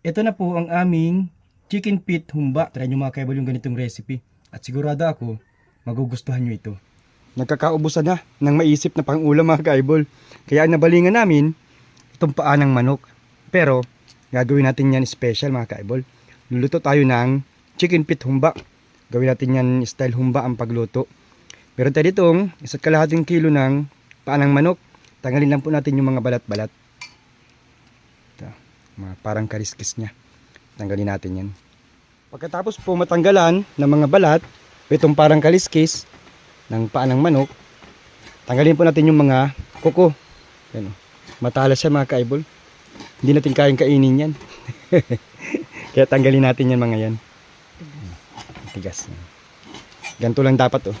Ito na po ang aming chicken pit humba. Try nyo mga kaibol yung ganitong recipe. At sigurado ako, magugustuhan nyo ito. Nagkakaubusan na ng maisip na pangulam mga kaibol. Kaya nabalingan namin, itong paa ng manok. Pero, gagawin natin yan special mga kaibol. Luluto tayo ng chicken pit humba. Gawin natin yan style humba ang pagluto. Meron tayo ditong isa't kalahating kilo ng paa ng manok. Tanggalin lang po natin yung mga balat-balat. Parang kariskis niya. Tanggalin natin yan. Pagkatapos po matanggalan ng mga balat, itong parang kaliskis ng paa ng manok, tanggalin po natin yung mga kuko. Yan, matalas siya mga kaibol. Hindi natin kayang kainin yan. Kaya tanggalin natin yan mga yan. Tigas. Ganito lang dapat oh.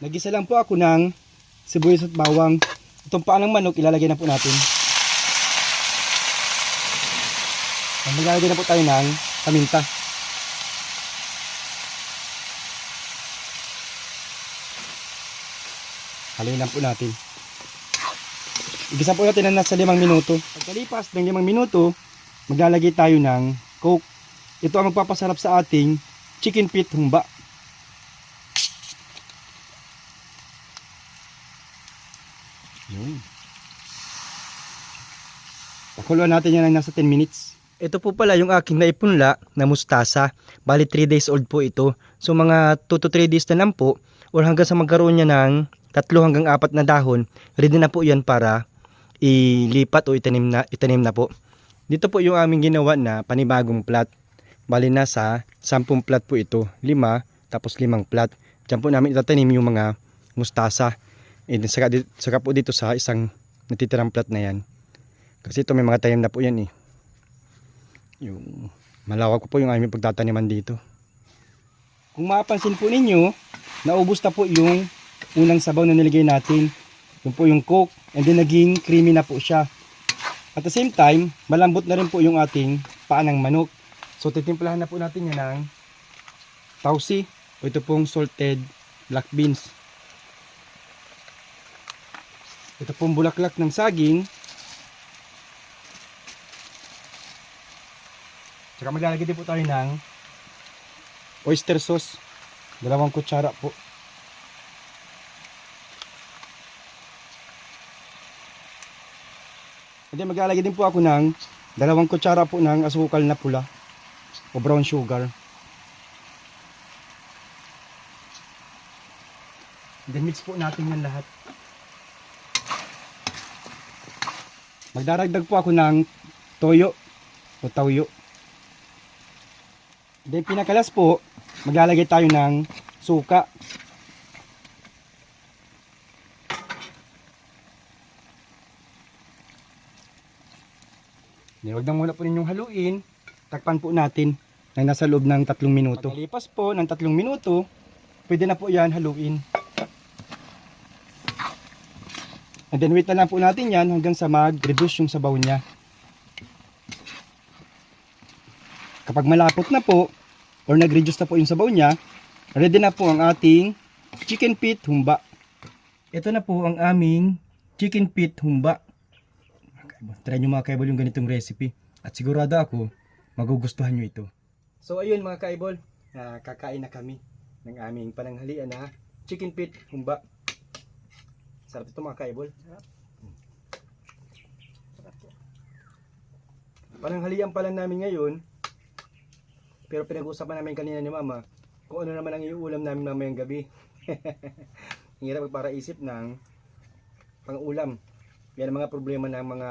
Nagisa lang po ako ng sibuyas at bawang. Itong paa ng manok ilalagay na po natin. At maglalagay na po tayo ng paminta. Haluin lang po natin. Igisa po natin na nasa limang minuto. Pagkalipas ng limang minuto, maglalagay tayo ng coke. Ito ang magpapasarap sa ating chicken pit humba. Yun. Pakuluan natin yan ng nasa 10 minutes. Ito po pala yung aking naipunla na mustasa. Bali 3 days old po ito. So mga 2 to 3 days na lang po or hanggang sa magkaroon niya ng tatlo hanggang apat na dahon, ready na po yan para ilipat o itanim na, itanim na po. Dito po yung aming ginawa na panibagong plat. Bali nasa 10 plat po ito. 5 tapos 5 plat. Diyan po namin itatanim yung mga mustasa. And saka, saka po dito sa isang natitirang plat na yan. Kasi ito may mga tanim na po yan eh. Yung malawak po yung aming pagtataniman dito. Kung mapapansin po ninyo, naubos na po yung unang sabaw na nilagay natin. Yung po yung coke and then naging creamy na po siya. At the same time, malambot na rin po yung ating paa ng manok. So titimplahan na po natin yan ng tausi o ito pong salted black beans. Ito pong bulaklak ng saging. Tsaka maglalagay din po tayo ng oyster sauce. Dalawang kutsara po. Hindi maglalagay din po ako ng dalawang kutsara po ng asukal na pula o brown sugar. Then mix po natin yan lahat. Magdaragdag po ako ng toyo o tawyo. Then pinakalas po, maglalagay tayo ng suka. Then, Huwag na muna po ninyong haluin. Takpan po natin na nasa loob ng tatlong minuto. Pagkalipas po ng tatlong minuto, pwede na po yan haluin. And then wait na lang po natin yan hanggang sa mag-reduce yung sabaw niya. Kapag malapot na po, or nag-reduce na po yung sabaw niya, ready na po ang ating chicken pit humba. Ito na po ang aming chicken pit humba. Try nyo mga kaibol yung ganitong recipe. At sigurado ako, magugustuhan nyo ito. So ayun mga kaibol, ah, kakain na kami ng aming pananghalian na chicken pit humba. Sarap ito mga kaibol. Pananghalian pa lang namin ngayon, pero pinag-usapan namin kanina ni Mama kung ano naman ang iuulam namin mamayang gabi. Hirap magparaisip ng pang-ulam. Yan ang mga problema ng mga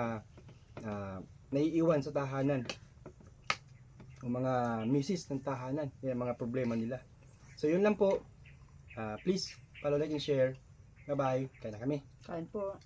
ah, naiiwan sa tahanan. O mga misis ng tahanan. Yan ang mga problema nila. So yun lang po. Ah, please, follow, like, and share. Bye-bye. Kaya na kami. Kain po.